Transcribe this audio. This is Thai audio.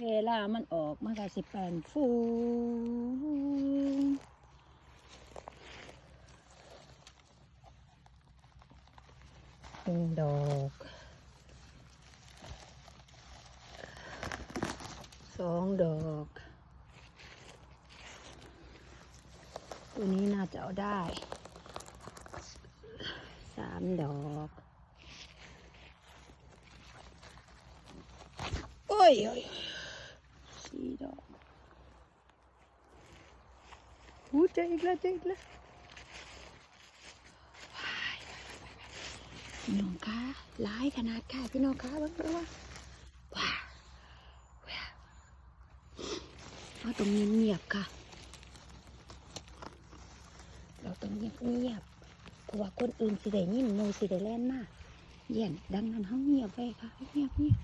เวลามันออกมันก็สิแปนฟูเป็นดอกสองดอก ตัวนี้น่าจะเอาได้สามดอกโอ้ยโอ้ย ดอกอู้เจออีกแล้วเจออีกแล้วพี่น้องคะหลายขนาดค่ะพี่น้องคะบ้างเบ้างว้าว้าวเอาตรงนี้เงียบๆค่ะ เราต้องเงียบเงียบๆเพราะว่าคนอื่นสิได้ยินโมสิได้แล่นมาเยี่ยนดังนั้นเขาเงียบไปค่ะเงียบเงียบ